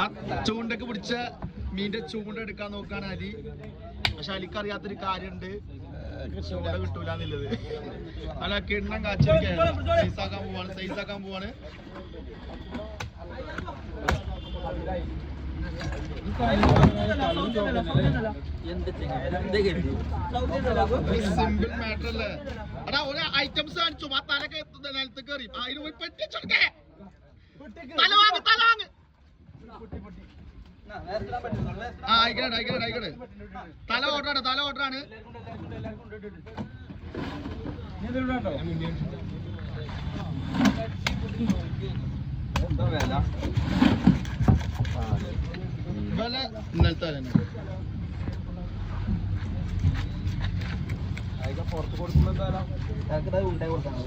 ആ ചൂണ്ടക്ക് പിടിച്ച മീന്റെ ചൂണ്ട എടുക്കാൻ നോക്കാണ് അലി. പക്ഷെ അലിക്ക് അറിയാത്തൊരു കാര്യമുണ്ട് ചൂണ്ട കിട്ടൂല എന്നുള്ളത് അല്ല കിണ്ണം കാച്ചിരിക്കുകയാണ് സൈസാക്കാൻ പോവാണ് സൈസാക്കാൻ പോവാണ്. സിമ്പിൾ മാറ്റർ അല്ലേ? അടാ ഒരു ഐറ്റംസ് കാണിച്ചു? ആ തലക്ക് നിലത്ത് കയറി അതിന് പോയി പെട്ടിച്ചെടുക്കേ തല വാങ്ങ് തല വാങ്ങ് ആ ആയിക്കോട്ടെ ആയിക്കോട്ടെ ആയിക്കോട്ടെ. തല ഓർഡറാണ് തല ഓർഡറാണ് വില ഇന്നലത്തെ തന്നെ. പുറത്ത് കൊടുക്കുമ്പോ എന്താ കൊടുക്കണം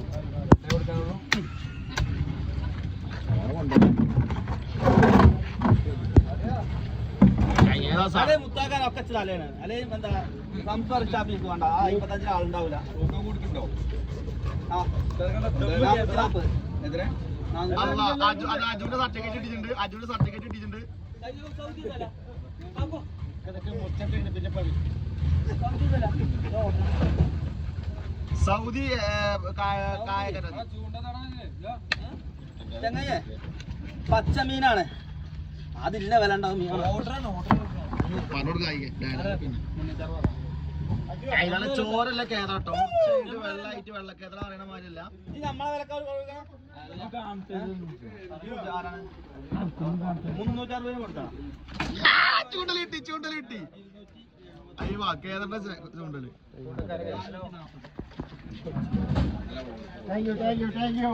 കൊടുക്കാനുള്ളൂ ഏതാ സാ- അതെ മുത്താക്കാൻ ഒക്കെ തലയാണ് അല്ലെ എന്താ സംസാരിച്ച ആഫീസ് വേണ്ട. ആ ആളുണ്ടാവില്ല അജുവിന്റെ സർട്ടിഫിക്കറ്റ് ഇട്ടിട്ടുണ്ട് അജുവിന്റെ സർട്ടിഫിക്കറ്റ് ഇട്ടിട്ടുണ്ട്. സൗദി ചങ്ങയെ പച്ച മീനാണ് അതില്ല വില ഉണ്ടാവും അയാളെ ചോരല്ല കേട്ടോ. വെള്ളായിട്ട് വെള്ളക്കേത്ര അറിയണ മാതിരില്ല ചൂണ്ടലിട്ടി ചൂണ്ടലിട്ടി. അയ്യോ കേതറിന്റെ ചൂണ്ടൽ. Thank you thank you thank you